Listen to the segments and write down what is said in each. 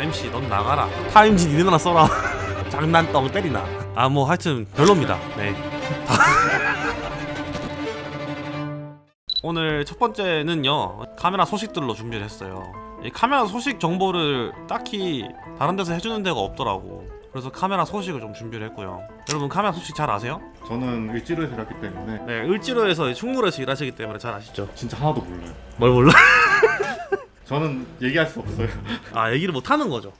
MC 넌 나가라. 타임지 니네나 써라. 장난뻥 때리나. 아 뭐 하여튼 별로입니다. 네. 오늘 첫 번째는요 카메라 소식들로 준비를 했어요. 이 카메라 소식 정보를 딱히 다른 데서 해주는 데가 없더라고. 그래서 카메라 소식을 좀 준비를 했고요. 여러분 카메라 소식 잘 아세요? 저는 을지로에서 일했기 때문에. 네 을지로에서 충무로에서 일하시기 때문에 잘 아시죠? 진짜 하나도 몰라요. 뭘 몰라? 저는 얘기할 수 없어요. 아 얘기를 못 하는 거죠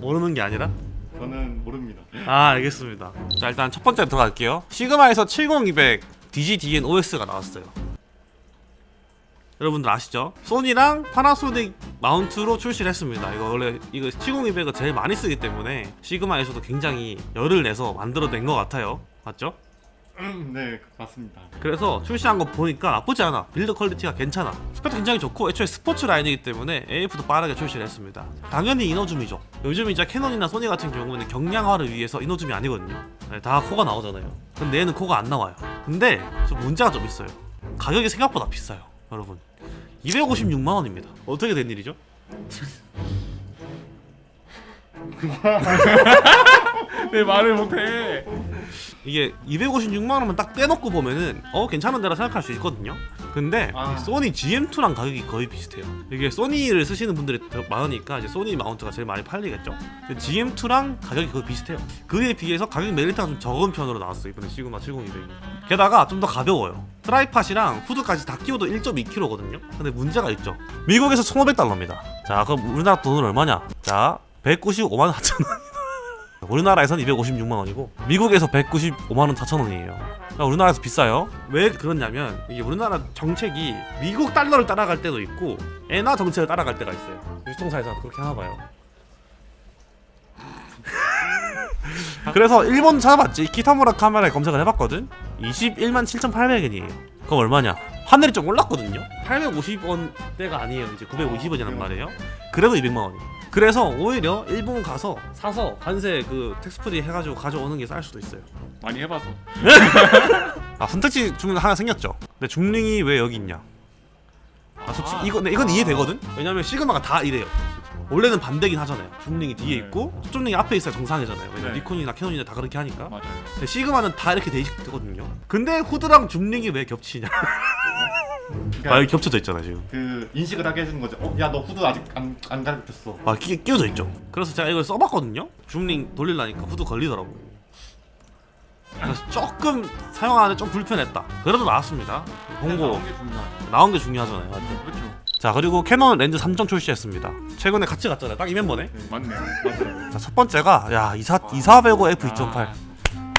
모르는 게 아니라? 저는 모릅니다. 아 알겠습니다 자 일단 첫 번째 들어갈게요 시그마에서 70200 DGDN OS가 나왔어요 여러분들 아시죠? 소니랑 파나소닉 마운트로 출시를 했습니다 이거 원래 이거 70200을 제일 많이 쓰기 때문에 시그마에서도 굉장히 열을 내서 만들어낸 것 같아요 맞죠? 음, 네 맞습니다. 그래서 출시한 거 보니까 나쁘지 않아. 빌드 퀄리티가 괜찮아. 스펙도 굉장히 좋고 애초에 스포츠 라인이기 때문에 AF도 빠르게 출시를 했습니다. 당연히 이너줌이죠. 요즘 이제 캐논이나 소니 같은 경우는 경량화를 위해서 이너줌이 아니거든요. 네, 다 코가 나오잖아요. 근데 얘는 코가 안 나와요. 근데 좀 문제가 좀 있어요. 가격이 생각보다 비싸요 여러분. 256만 원입니다. 어떻게 된 일이죠? 내 말을 못해. 이게 256만 원만 딱 떼놓고 보면은 어 괜찮은 데라 생각할 수 있거든요. 근데 아. 이 소니 GM2랑 가격이 거의 비슷해요. 이게 소니를 쓰시는 분들이 더 많으니까 이제 소니 마운트가 제일 많이 팔리겠죠. 근데 GM2랑 가격이 거의 비슷해요. 그에 비해서 가격 메리트가 좀 적은 편으로 나왔어요 이번에 시그마 70200이. 게다가 좀 더 가벼워요. 트라이팟이랑 후드까지 다 끼워도 1.2kg거든요. 근데 문제가 있죠. 미국에서 1,500달러입니다. 자 그럼 우리나라 돈은 얼마냐? 자 195만 4천 원. 우리나라에선 256만 원이고 미국에서 195만 원 4천 원이에요. 그러니까 우리나라에서 비싸요. 왜 그러냐면 이게 우리나라 정책이 미국 달러를 따라갈 때도 있고 엔화 정책을 따라갈 때가 있어요. 유통사에서 그렇게 하나 봐요. 그래서 일본 찾아봤지 키타무라 카메라에 검색을 해봤거든 21만 7,800엔이에요 그럼 얼마냐 하늘이 좀 올랐거든요. 850원대가 아니에요. 이제 950원이란 말이에요. 그래도 200만 원이 그래서 오히려 일본 가서 사서 관세 그 텍스프리 해가지고 가져오는 게 쌀 수도 있어요. 많이 해봐서. 아 선택지 중에 하나 생겼죠? 근데 중링이 왜 여기 있냐? 아 솔직히 이거 근데 이건 이해되거든? 왜냐면 시그마가 다 이래요 원래는 반대긴 하잖아요 중링이 뒤에 네. 있고 수중링이 앞에 있어야 정상이잖아요 왜냐면 네. 니콘이나 캐논이나 다 그렇게 하니까 맞아요. 근데 시그마는 다 이렇게 돼 있거든요. 근데 후드랑 줌링이 왜 겹치냐? 그러니까 아 여기 겹쳐져 있잖아 지금. 그 인식을 하게 해주는 거죠. 어, 야 너 후드 아직 안안 가르쳤어. 아 끼, 끼워져 있죠. 그래서 제가 이걸 써봤거든요. 줌링 돌리려니까 후드 걸리더라고. 그래서 조금 사용하는데 좀 불편했다. 그래도 나왔습니다. 게 중요하죠. 나온 게 중요하잖아요. 맞죠? 그렇죠. 자 그리고 캐논 렌즈 3점 출시했습니다. 최근에 같이 갔잖아요. 딱 이 멤버네. 맞네. 맞아요. 자 첫 번째가 야 이사 이사배고 f 2.8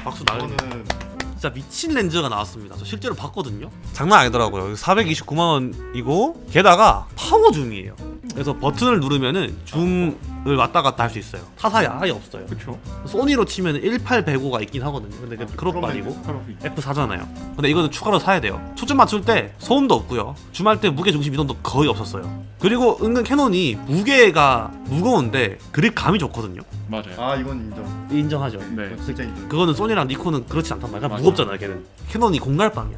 박수 날립니다. 저는 진짜 미친 렌즈가 나왔습니다. 저 실제로 봤거든요. 장난 아니더라고요. 429만 원이고 게다가 파워 줌이에요. 그래서 버튼을 누르면은 줌을 왔다 갔다 할 수 있어요. 타사이 아예 없어요. 그렇죠. 소니로 치면 1805가 있긴 하거든요. 근데 그 아니고 프로필. F4잖아요. 근데 이거는 추가로 사야 돼요. 초점 맞출 때 소음도 없고요. 줌할 때 무게 중심 이동도 거의 없었어요. 그리고 은근 캐논이 무게가 무거운데 그립감이 좋거든요. 맞아요. 아 이건 인정. 인정하죠. 네. 진짜 인정. 그거는 소니랑 니콘은 그렇지 않단 말이야. 맞아. 무겁잖아요, 걔는. 캐논이 공갈빵이야.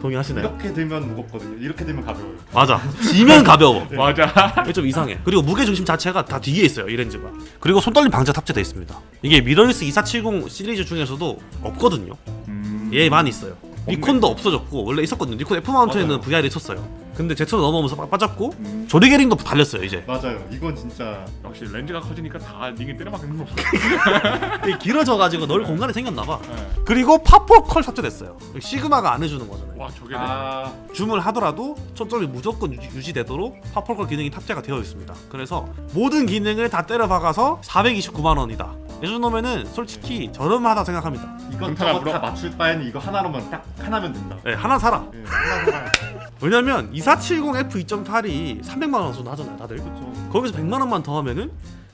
동의하시나요? 이렇게 들면 무겁거든요. 이렇게 들면 가벼워요. 맞아. 지면 가벼워. 맞아. 이게 좀 이상해. 그리고 무게 중심 자체가 다 뒤에 있어요, 이 렌즈가. 그리고 손떨림 방지가 탑재되어 있습니다. 이게 미러리스 2470 시리즈 중에서도 없거든요. 음. 얘만 있어요. 니콘도 없어졌고 원래 있었거든요. 니콘 F 마운트에는 맞아요. VR이 있었어요. 근데 제트로 넘어오면서 빠- 빠졌고 음. 조리게링도 달렸어요 이제. 맞아요. 이건 진짜 역시 렌즈가 커지니까 다 링이 때려박는 거 없어. 이게 길어져가지고 넓은 공간이 생겼나봐. 네. 그리고 파포 컬 탑재됐어요. 시그마가 안 해주는 거잖아요. 와 저게 아 줌을 하더라도 초점이 무조건 유지, 유지되도록 파폴컬 기능이 탑재가 되어 있습니다. 그래서 모든 기능을 다 때려 박아서 429만 원이다. 이 정도면은 솔직히 저렴하다 생각합니다. 이건 저거 다 물어- 맞출 바에는 이거 하나로만 딱 하나면 된다. 네, 하나 사라. 예, 하나 하나. 왜냐면 2470 F2.8이 300만 원 정도 하잖아요, 다들. 그렇죠. 거기서 100만 원만 더 하면은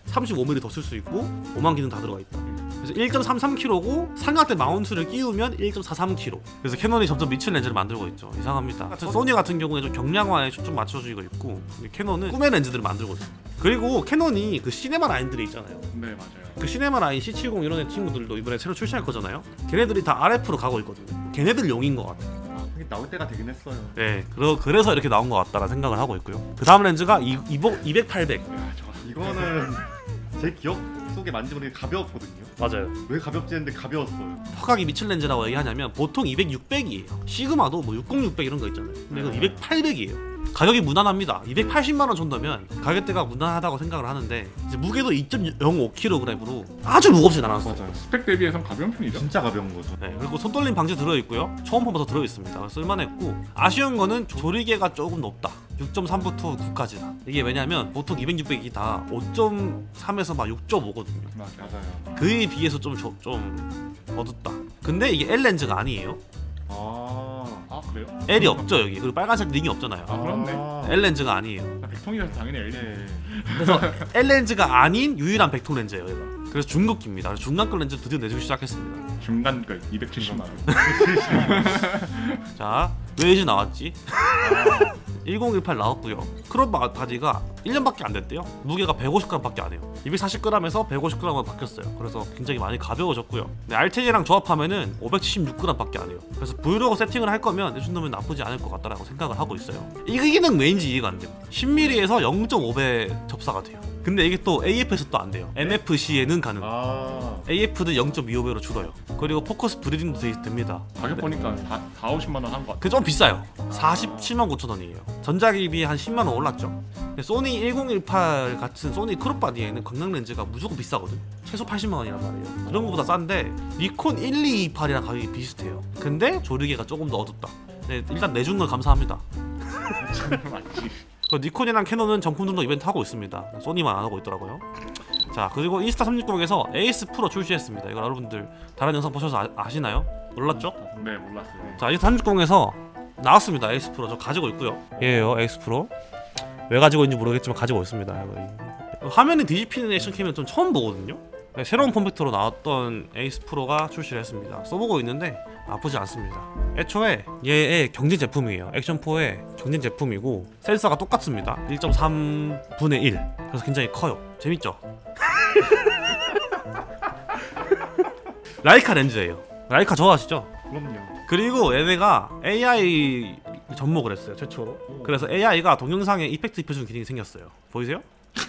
35mm 더 쓸 수 있고 5만 기능 다 들어가 있다. 그래서 1.33kg고 상하대 마운트를 끼우면 1.43kg. 그래서 캐논이 점점 미친 렌즈를 만들고 있죠. 이상합니다. 같은 소니 같은 경우에 좀 경량화에 초점 맞춰주고 있고 근데 캐논은 꿈의 렌즈들을 만들고 있어요. 그리고 캐논이 그 시네마 라인들이 있잖아요. 네 맞아요. 그 시네마 라인 C70 이런 애 친구들도 이번에 새로 출시할 거잖아요. 걔네들이 다 RF로 가고 있거든요. 걔네들 용인 것 같아요. 아, 그게 나올 때가 되긴 했어요. 네, 그러, 그래서 이렇게 나온 것 같다라는 생각을 하고 있고요. 그 다음 렌즈가 이, 이보, 200, 800. 야 저거 이거는 제 기억 속에 만지보니 가벼웠거든요. 맞아요. 왜 가볍지 했는데 가벼웠어요. 허각이 미칠 렌즈라고 얘기하냐면 보통 200, 600이에요. 시그마도 뭐 60, 600 이런 거 있잖아요. 근데 이건 네. 200, 800이에요. 가격이 무난합니다. 280만 원 정도면 가격대가 무난하다고 생각을 하는데 이제 무게도 2.05kg으로 아주 무겁진 않았어요. 맞아요. 스펙 대비해선 가벼운 편이죠. 진짜 가벼운 거죠. 네, 그리고 손떨림 방지 들어 있고요. 초음파부터 들어 있습니다. 쓸만했고 아쉬운 거는 조리개가 조금 높다. 6.3부터 9까지다. 이게 왜냐면 보통 200, 600이 다 5.3에서 막 6.5거든요. 맞아. 맞아요. 그에 비해서 좀, 조- 좀 어둡다. 근데 이게 L 렌즈가 아니에요. 아. 아 그래요? L이 없죠 여기. 그리고 빨간색 링이 없잖아요. 아, 그렇네. L 렌즈가 아니에요. 나 백통이라서 당연히 L. 네. 그래서 L 렌즈가 아닌 유일한 백통 렌즈예요. 얘가. 그래서 중급기입니다. 그래서 중간급 렌즈 드디어 내주기 시작했습니다. 중간급 270만 원. 자, 웨이즈 나왔지? 1018 나왔고요. 크롭 바- 바디가 1년밖에 안 됐대요. 무게가 150g밖에 안 해요. 240g에서 150g으로 바뀌었어요. 그래서 굉장히 많이 가벼워졌고요. 네, 알테이랑 조합하면은 576g밖에 안 해요. 그래서 브이로그 세팅을 할 거면 이 정도면 나쁘지 않을 것 같다라고 생각을 하고 있어요. 이 기능 왜인지 이해가 안 돼요. 10mm에서 0.5배 접사가 돼요. 근데 이게 또 AF에서 또 안 돼요. MFC에는 가능. 아. AF도 0.25배로 줄어요. 그리고 포커스 브리딩도 되- 됩니다. 가격 보니까 4, 4 50만 원 한 것 같아. 그게 좀 비싸요. 47만 9천 원이에요. 비해 한 10만 원 올랐죠. 근데 소니 1018 같은 소니 크롭바디에는 광각 렌즈가 무조건 비싸거든. 최소 80만 원이란 말이에요. 그런 것보다 싼데 니콘 1228이랑 가격이 비슷해요. 근데 조리개가 조금 더 어둡다. 네, 일단 내준 걸 감사합니다. 그 니콘이랑 캐논은 정품 등록 이벤트 하고 있습니다. 소니만 안 하고 있더라고요. 자 그리고 인스타 360에서 에이스 프로 출시했습니다. 이거 여러분들 다른 영상 보셔서 아, 아시나요? 몰랐죠? 네 몰랐어요. 자, 이 360에서 나왔습니다. 에이스 프로 저 가지고 있고요. 얘예요, 에이스 프로. 왜 가지고 있는지 모르겠지만 가지고 있습니다. 화면이 뒤집히는 액션캠은 좀 처음 보거든요. 네, 새로운 폼팩터로 나왔던 에이스 프로가 출시를 했습니다. 써보고 있는데 나쁘지 않습니다. 애초에 얘의 경쟁 제품이에요. 액션4의 경쟁 제품이고 센서가 똑같습니다. 1.3분의 1. 그래서 굉장히 커요. 재밌죠? 라이카 렌즈예요. 라이카 좋아하시죠? 그럼요. 그리고 얘네가 AI 접목을 했어요 최초로 그래서 AI가 동영상에 이펙트 입혀주는 기능이 생겼어요 보이세요?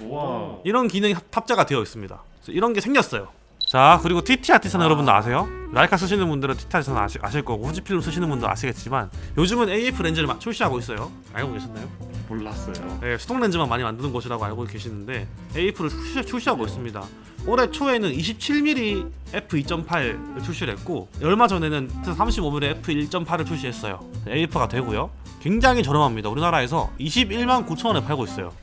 와. 이런 기능이 합- 탑재가 되어 있습니다 그래서 이런 게 생겼어요 자 그리고 TT 아티스트 여러분들 아세요? 라이카 쓰시는 분들은 TT 아티스트 아시, 아실 거고 후지필름 쓰시는 분도 아시겠지만 요즘은 AF 렌즈를 막 출시하고 있어요 알고 계셨나요? 몰랐어요. 네, 수동 렌즈만 많이 만드는 곳이라고 알고 계시는데 AF를 출시, 출시 하고 있습니다. 올해 초에는 27mm f2.8을 출시를 했고 얼마 전에는 35mm f1.8을 출시했어요. AF가 되고요. 굉장히 저렴합니다. 우리나라에서 21만 9천 원에 팔고 있어요.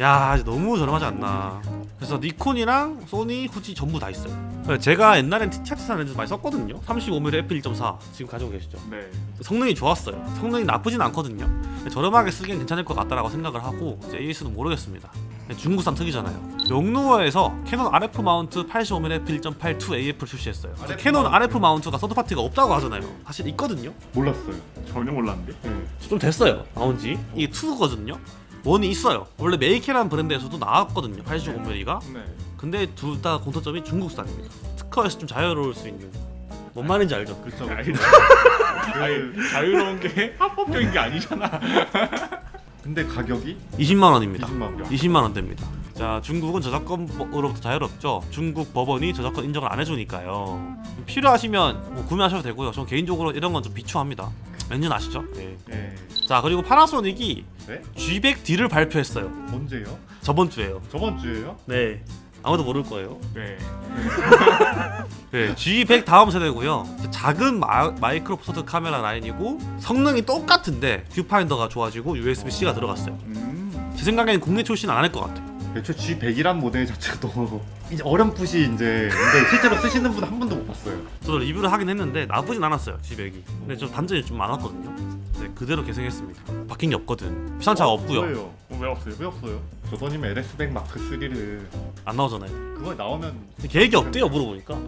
야, 너무 저렴하지 않나. 그래서 니콘이랑 소니, 후지 전부 다 있어요. 제가 옛날엔 TTR 렌즈 많이 썼거든요. 35mm f1.4 지금 가지고 계시죠. 네. 성능이 좋았어요. 성능이 나쁘진 않거든요. 저렴하게 쓰기엔 괜찮을 것 같다라고 생각을 하고 이제 AS는 모르겠습니다. 중국산 특이잖아요. 용루어에서 캐논 RF 마운트 85mm f1.82 AF를 출시했어요. RF 캐논 마운트. RF 마운트가 서드 파티가 없다고 하잖아요. 사실 있거든요. 몰랐어요. 전혀 몰랐는데. 네. 좀 됐어요. 나온지 이게 2거든요. 원이 있어요. 원래 메이케라는 브랜드에서도 나왔거든요. 85mm가. 네. 근데 둘 다 공통점이 중국산입니다. 특허에서 좀 자유로울 수 있는. 뭔 말인지 알죠? 그렇죠. 알죠. 그, 아니 자유로운 게 합법적인 게 아니잖아. 근데 가격이 20만 원입니다. 20만 원. 20만 원대입니다. 자, 중국은 저작권으로부터 자유롭죠. 중국 법원이 저작권 인정을 안 해주니까요. 필요하시면 뭐 구매하셔도 되고요. 전 개인적으로 이런 건 좀 비추합니다. 렌즈는 아시죠? 네. 네. 자, 그리고 파나소닉이 네? G100D를 발표했어요. 언제요? 저번 주에요. 저번 주에요? 네. 아무도 모를 거예요. 네. 네, G100 다음 세대고요. 작은 마, 마이크로 포서드 카메라 라인이고 성능이 똑같은데 뷰파인더가 좋아지고 USB-C가 들어갔어요. 음. 제 생각에는 국내 출시는 안 할 것 같아요. 애초에 G100이란 모델 너무 이제 어렴풋이 이제 근데 실제로 쓰시는 분 한 분도 못 봤어요. 저도 리뷰를 하긴 했는데 나쁘진 않았어요 G100이 근데 좀 단점이 좀 많았거든요 네, 그대로 계승했습니다 바뀐 게 없거든 비싼 차가 없고요 왜요? 어, 왜 없어요? 왜 없어요? 조던님 LS100 마크 3를 안 나오잖아요 그거 나오면 계획이 없대요 물어보니까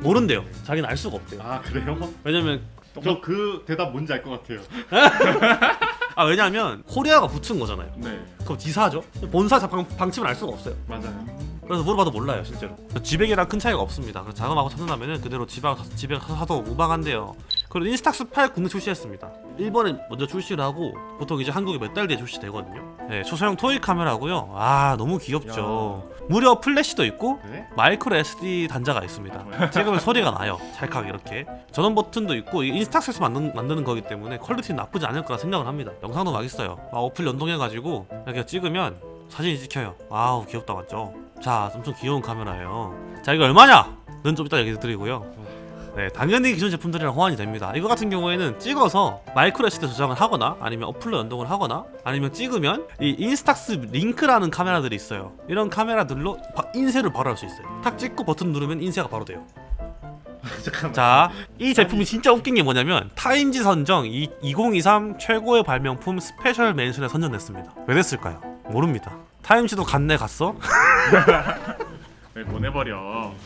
모른대요 자기는 알 수가 없대요 아 그래요? 왜냐면 저 그 대답 뭔지 알 것 같아요. 아 왜냐면 코리아가 붙은 거잖아요. 네. 그럼 지사죠. 본사 방, 방침을 알 수가 없어요. 맞아요. 그래서 물어봐도 몰라요 실제로. G100이랑 큰 차이가 없습니다. 그래서 자금하고 찾는다면 그대로 집에, 집에 사도 무방한데요 그리고 인스탁스 8 국내 출시했습니다. 일본에 먼저 출시를 하고 보통 이제 한국에 몇 달 뒤에 출시되거든요. 네, 초소형 토이 카메라고요. 아 너무 귀엽죠. 무려 플래시도 있고 네? 마이크로 SD 단자가 있습니다. 찍으면 소리가 나요. 찰칵 이렇게. 전원 버튼도 있고 이 인스탁스에서 만든, 만드는 거기 때문에 퀄리티는 나쁘지 않을 거라 생각을 합니다. 영상도 막 있어요. 막 어플 연동해가지고 이렇게 찍으면 사진이 찍혀요. 아우 귀엽다 맞죠? 자 엄청 귀여운 카메라예요. 자 이거 얼마냐? 는좀 이따 얘기 드리고요. 네, 당연히 기존 제품들이랑 호환이 됩니다. 이거 같은 경우에는 찍어서 마이크로 SD 저장을 하거나 아니면 어플로 연동을 하거나 아니면 찍으면 이 인스탁스 링크라는 카메라들이 있어요. 이런 카메라들로 바- 인쇄를 바로 할 수 있어요. 탁 찍고 버튼 누르면 인쇄가 바로 돼요. 자, 이 제품이 진짜 웃긴 게 뭐냐면 타임지 선정 이2023 최고의 발명품 스페셜 멘션에 선정됐습니다. 왜 됐을까요? 모릅니다. 타임지도 갔네 갔어? 왜 보내버려?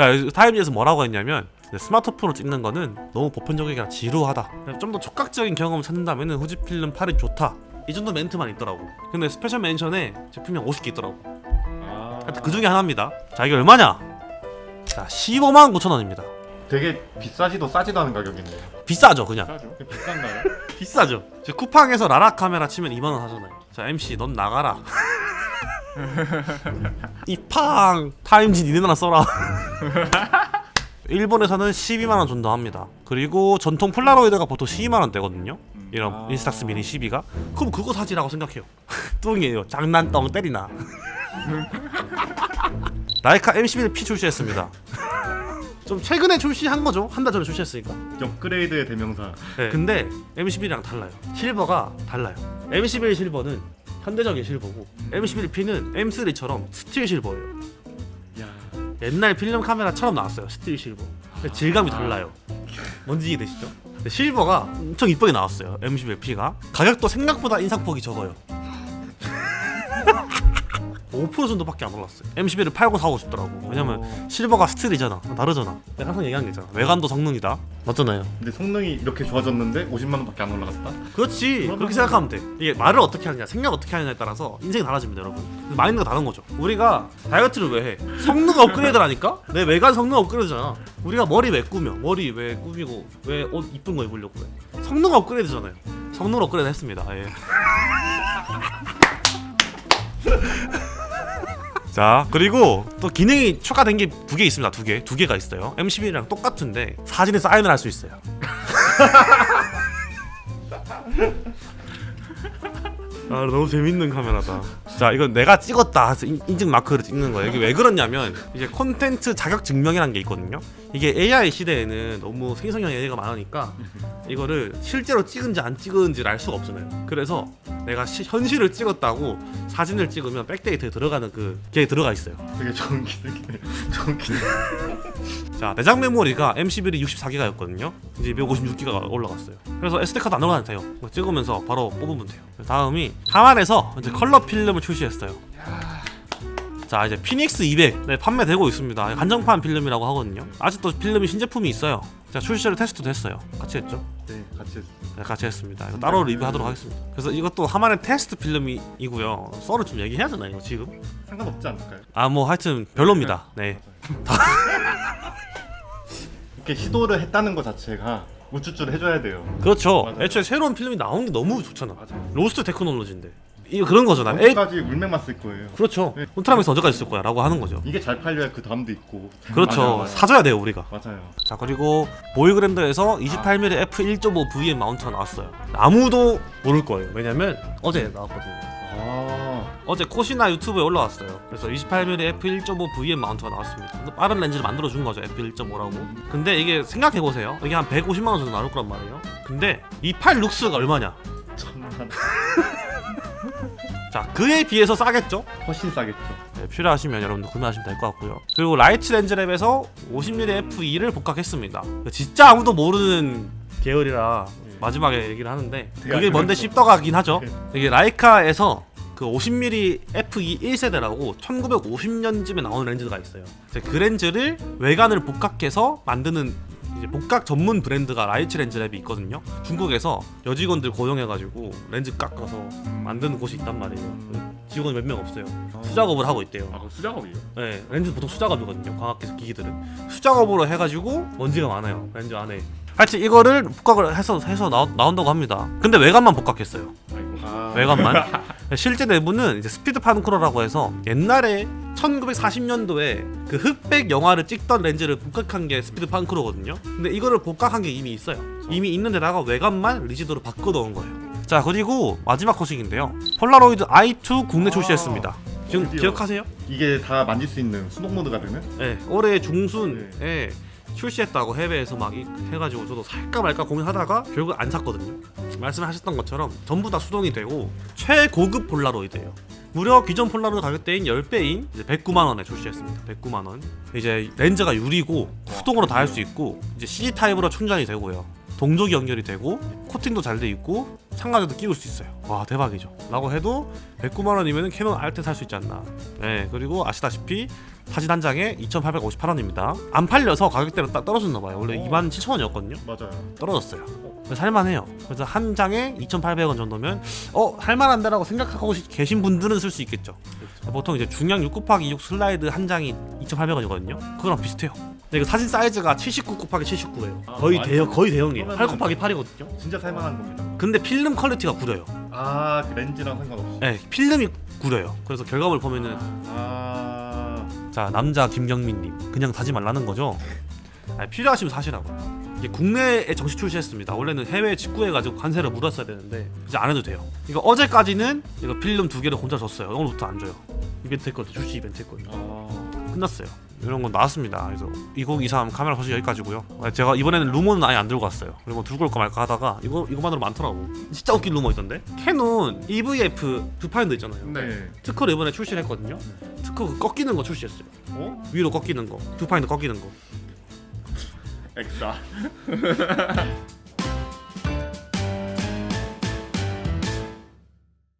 자 타임지에서 뭐라고 했냐면 스마트폰으로 찍는 거는 너무 보편적이라 지루하다. 좀 더 촉각적인 경험을 찾는다면 후지필름 8이 좋다. 이 정도 멘트만 있더라고. 근데 스페셜 멘션에 제품이 한 50개 있더라고. 아, 하여튼 그 중에 하나입니다. 자 이게 얼마냐? 자 15만 9천 원입니다. 되게 비싸지도 싸지도 않은 가격이네요. 비싸죠 그냥. 싸죠? 비싼가요? 비싸죠. 지금 쿠팡에서 라라 카메라 치면 2만 원 하잖아요. 자 MC 넌 나가라 이팡! 타임지 니네 나라 써라. 일본에서는 12만 원 정도 합니다. 그리고 전통 폴라로이드가 보통 12만 원대거든요. 이런 아. 인스탁스 미니 12가. 그럼 그거 사지라고 생각해요. 뚱이에요. 장난똥 때리나. 라이카 M11P 출시했습니다. 좀 최근에 출시한 거죠? 한 달 전에 출시했으니까. 업그레이드의 대명사. 네. 근데 M11이랑 달라요. 실버가 달라요. M11 실버는 현대적인 실버고 M11P는 M3처럼 스틸 실버예요. 야, 옛날 필름 카메라처럼 나왔어요. 스틸 실버. 근데 질감이 달라요. 뭔지 이해되시죠? 근데 실버가 엄청 이쁘게 나왔어요. M11P가 가격도 생각보다 인상폭이 적어요. 5% 정도밖에 안 올랐어요. M11을 팔고 사고 싶더라고. 왜냐면 어. 실버가 스틸이잖아. 다르잖아. 내가 항상 얘기한 게 있잖아. 외관도 성능이다. 맞잖아요. 근데 성능이 이렇게 좋아졌는데 50만 원밖에 안 올라갔다. 그렇지 그렇게 생각하면 돼 이게 말을 어떻게 하느냐 생각 어떻게 하느냐에 따라서 인생이 달라집니다 여러분 마인드가 다른 거죠 우리가 다이어트를 왜 해? 성능 업그레이드라니까? 내 외관 성능 업그레이드잖아 우리가 머리 왜 꾸며 머리 왜 꾸미고 왜 옷 이쁜 거 입으려고 해 성능 업그레이드잖아요 성능 업그레이드 했습니다 예. 자 그리고 또 기능이 추가된 게 두 개 있습니다 두 개 두 개가 있어요 M11이랑 똑같은데 사진에 사인을 할 수 있어요 아 너무 재밌는 카메라다. 자 이건 내가 찍었다 해서 인- 인증 마크를 찍는 거예요. 이게 왜 그러냐면 이제 콘텐츠 자격 증명이라는 게 있거든요. 이게 AI 시대에는 너무 생성형 AI가 많으니까 이거를 실제로 찍은지 안 찍은지를 알 수가 없잖아요. 그래서 내가 시- 현실을 찍었다고 사진을 찍으면 백데이터에 들어가는 그게 들어가 있어요. 되게 좋은 기능이네. 좋은 기능. 자 내장 메모리가 M11이 64기가였거든요. 이제 156기가가 올라갔어요. 그래서 SD 카드 안 올라가도 돼요. 그거 찍으면서 바로 뽑으면 돼요. 다음이 하만에서 이제 컬러 필름을 출시했어요. 자 이제 피닉스 200 네, 판매되고 있습니다. 한정판 필름이라고 하거든요. 아직도 필름이 신제품이 있어요. 제가 출시를 테스트도 했어요. 같이 했죠. 네, 같이 했어요. 네, 같이 했습니다. 이거 따로 리뷰하도록 하겠습니다. 그래서 이것도 하만의 테스트 필름이고요. 썰을 좀 얘기해야 되나 이거 지금? 상관없지 않을까요? 아 뭐 하여튼 별로입니다. 네. 이렇게 시도를 했다는 것 자체가 우쭈쭈를 해줘야 돼요. 그렇죠. 맞아요. 애초에 새로운 필름이 나온 게 너무 좋잖아. 맞아요. 로스트 테크놀로지인데 이거 그런 거잖아. 에이, 언제까지 울맹만 쓸 거예요. 그렇죠. 네. 울트라맥스 언제까지 쓸 거야라고 하는 거죠. 이게 잘 팔려야 그 다음도 있고. 그렇죠. 맞아요, 맞아요. 사줘야 돼요 우리가. 맞아요. 자 그리고 보이그랜더에서 28mm f 1.5 VM 마운트가 나왔어요. 아무도 모를 거예요. 왜냐면 어제 나왔거든요. 아, 어제 코시나 유튜브에 올라왔어요. 그래서 28mm f 1.5 VM 마운트가 나왔습니다. 빠른 렌즈를 만들어 준 거죠 f 1.5라고. 근데 이게 생각해 보세요. 이게 한 150만 원 정도 나올 거란 말이에요. 근데 28 룩스가 얼마냐? 천만 자 그에 비해서 싸겠죠? 훨씬 싸겠죠. 네, 필요하시면 여러분들 구매하시면 될 것 같고요. 그리고 라이트 렌즈 랩에서 50mm f2를 복각했습니다. 진짜 아무도 모르는 계열이라 마지막에 얘기를 하는데 그게. 뭔데 씹더가긴 하죠. 네. 이게 라이카에서 그 50mm f2 1세대라고 1950년쯤에 나온 렌즈가 있어요. 이제 그 렌즈를 외관을 복각해서 만드는 이제 복각 전문 브랜드가 라이츠 렌즈 랩이 있거든요. 중국에서 여직원들 고용해가지고 렌즈 깎아서 만드는 곳이 있단 말이에요. 직원 몇 명 없어요. 수작업을 하고 있대요. 아, 그 수작업이에요. 네, 렌즈 보통 수작업이거든요. 광학기술 기기들은 수작업으로 해가지고 먼지가 많아요. 렌즈 안에. 하여튼 이거를 복각을 해서 해서 나오, 나온다고 합니다. 근데 외관만 복각했어요. 아이고. 아, 외관만. 실제 내부는 이제 스피드 파는크로라고 해서 옛날에 1940년도에 그 흑백 영화를 찍던 렌즈를 복각한 게 스피드 파는크로거든요. 근데 이거를 복각한 게 이미 있어요. 이미 있는데다가 외관만 리지도로 바꿔 넣은 거예요. 자 그리고 마지막 소식인데요. 폴라로이드 i2 국내 아, 출시했습니다. 지금 드디어. 기억하세요? 이게 다 만질 수 있는 수동 모드가 되는? 네, 올해 중순에 출시했다고 해외에서 막 이- 해가지고 저도 살까 말까 고민하다가 결국 안 샀거든요. 말씀하셨던 것처럼 전부 다 수동이 되고 최고급 폴라로이드예요. 무려 기존 폴라로이드 가격대인 10배인 109만 원에 출시했습니다. 109만 원. 이제 렌즈가 유리고 수동으로 다 할 수 있고 이제 CD 타입으로 충전이 되고요. 동족이 연결이 되고 코팅도 잘 돼 있고 상가에도 끼울 수 있어요. 와 대박이죠. 라고 해도 109만 원이면 캐논 R10 살수 있지 않나. 네 그리고 아시다시피 사진 한 장에 2,858원입니다. 안 팔려서 가격대가 딱 떨어졌나 봐요. 원래 오. 27,000원이었거든요. 맞아요. 떨어졌어요. 그래서 살만해요. 그래서 한 장에 2,800원 정도면 어 할만한데라고 생각하고 시- 계신 분들은 쓸 수 있겠죠. 보통 이제 중량 6 곱하기 6 슬라이드 한 장이 2,800원이거든요. 그거랑 비슷해요. 근데 이거 사진 사이즈가 79 곱하기 79예요. 아, 거의 많이 대형 거의 대형이에요. 그러면은- 8 곱하기 8이거든요. 진짜 살만한 겁니다. 근데 필름 퀄리티가 구려요. 아, 그 렌즈랑 상관없이. 네, 필름이 구려요. 그래서 결과물 보면은 아, 자 남자 김경민님 그냥 사지 말라는 거죠. 아니, 필요하시면 사시라고요. 이제 국내에 정식 출시했습니다. 원래는 해외에 직구해가지고 관세를 물었어야 되는데 이제 안 해도 돼요. 이거 어제까지는 이거 필름 두 개를 혼자 줬어요. 오늘부터 안 줘요. 이벤트 했거든요. 출시 이벤트 했거든요. 아, 끝났어요. 이런 건 나왔습니다. 그래서 2023 카메라 소식 여기까지고요. 아, 제가 이번에는 루머는 아예 안 들고 왔어요. 그리고 들고 올까 말까 하다가 이거 이거만으로 많더라고. 진짜 웃긴 루머 있던데. 캐논 EVF 두 파인더 있잖아요. 네. 특허를 이번에 출시를 했거든요. 특허 그 꺾이는 거 출시했어요. 어? 위로 꺾이는 거, 두 파인더 꺾이는 거. 엑사.